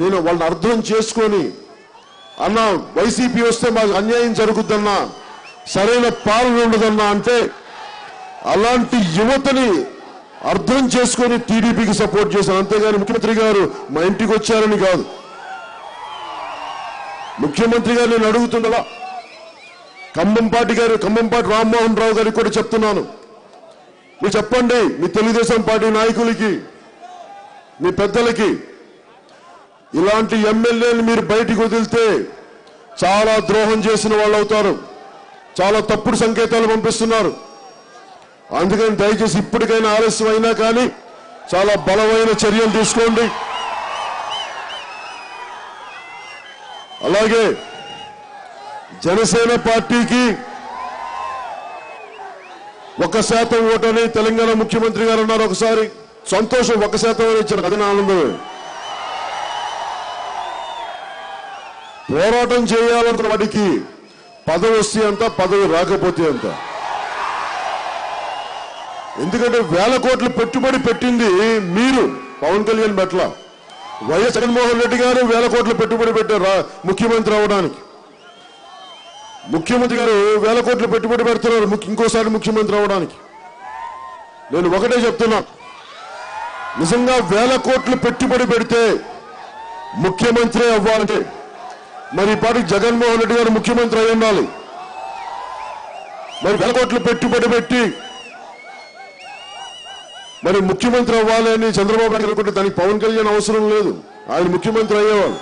నేను వాళ్ళని అర్థం చేసుకొని అన్న వైసీపీ వస్తే మాకు అన్యాయం జరుగుద్దన్నా సరైన పాలన ఉండదన్నా అంటే అలాంటి యువతని అర్థం చేసుకొని టీడీపీకి సపోర్ట్ చేశాను. అంతేగాని ముఖ్యమంత్రి గారు మా ఇంటికి వచ్చారని కాదు. ముఖ్యమంత్రి గారు నేను అడుగుతుండలా కంబంపాటి గారు కంబంపాటి రామ్మోహన్ రావు గారికి కూడా చెప్తున్నాను. మీరు చెప్పండి మీ తెలుగుదేశం పార్టీ నాయకులకి మీ పెద్దలకి ఇలాంటి ఎమ్మెల్యేలు మీరు బయటికి వదిలితే చాలా ద్రోహం చేసిన వాళ్ళు అవుతారు. చాలా తప్పుడు సంకేతాలు పంపిస్తున్నారు. అందుకని దయచేసి ఇప్పటికైనా ఆలస్యం అయినా కానీ చాలా బలమైన చర్యలు తీసుకోండి. అలాగే జనసేన పార్టీకి ఒక శాతం ఓటని తెలంగాణ ముఖ్యమంత్రి గారు అన్నారు ఒకసారి. సంతోషం ఒక శాతం అని ఇచ్చారు. అది ఆనందమే. పోరాటం చేయాలన్న వాడికి పదవి వస్తే అంత పదవి రాకపోతే అంత ఎందుకంటే వేల కోట్లు పెట్టుబడి పెట్టింది మీరు పవన్ కళ్యాణ్ పట్ల వైఎస్ జగన్మోహన్ రెడ్డి గారు వేల కోట్లు పెట్టుబడి పెట్టారు ముఖ్యమంత్రి అవడానికి ముఖ్యమంత్రి గారు వేల కోట్లు పెట్టుబడి పెడుతున్నారు ఇంకోసారి ముఖ్యమంత్రి అవడానికి నేను ఒకటే చెప్తున్నా. నిజంగా వేల కోట్లు పెట్టుబడి పెడితే ముఖ్యమంత్రి అవ్వాలంటే మరి ఈ జగన్మోహన్ రెడ్డి గారు ముఖ్యమంత్రి అయి ఉండాలి. మరి వెలకోట్లు పెట్టుబడి పెట్టి మరి ముఖ్యమంత్రి అవ్వాలి అని చంద్రబాబు నాయుడు అనుకుంటే దానికి పవన్ కళ్యాణ్ అవసరం లేదు. ఆయన ముఖ్యమంత్రి అయ్యేవాడు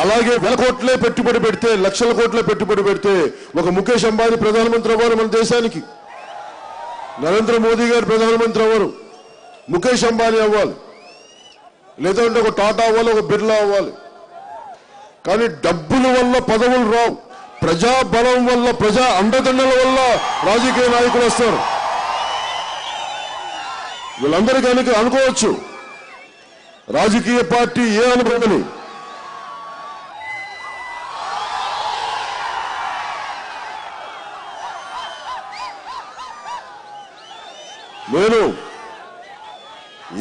అలాగే వేల కోట్లే పెట్టుబడి పెడితే లక్షల కోట్లే పెట్టుబడి పెడితే ఒక ముఖేష్ అంబానీ ప్రధానమంత్రి అవ్వాలి మన దేశానికి. నరేంద్ర మోదీ గారు ప్రధానమంత్రి అవ్వరు. ముఖేష్ అంబానీ అవ్వాలి. లేదంటే ఒక టాటా అవ్వాలి ఒక బిర్లా అవ్వాలి. కానీ డబ్బుల వల్ల పదవులు రావు. ప్రజా బలం వల్ల ప్రజా అండదండల వల్ల రాజకీయ నాయకులు వస్తారు. వీళ్ళందరూ కనుక అనుకోవచ్చు. రాజకీయ పార్టీ ఏ అనుకోని నేను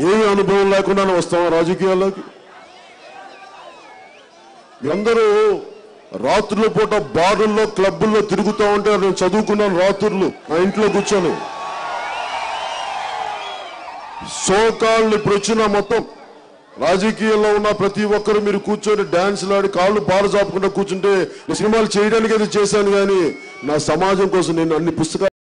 ఏ అనుభవం లేకుండానే వస్తాం రాజకీయాల్లోకి? అందరూ రాత్రుల పూట బారుల్లో క్లబ్బుల్లో తిరుగుతూ ఉంటే నేను చదువుకున్నాను రాత్రులు. నా ఇంట్లో కూర్చొని. సోకాళ్ళు ఇప్పుడు వచ్చిన మొత్తం రాజకీయాల్లో ఉన్న ప్రతి ఒక్కరు మీరు కూర్చొని డాన్సులు ఆడి కాళ్ళు బారు చాపకుండా కూర్చుంటే సినిమాలు చేయడానికి అది చేశాను కానీ నా సమాజం కోసం నేను అన్ని పుస్తకాలు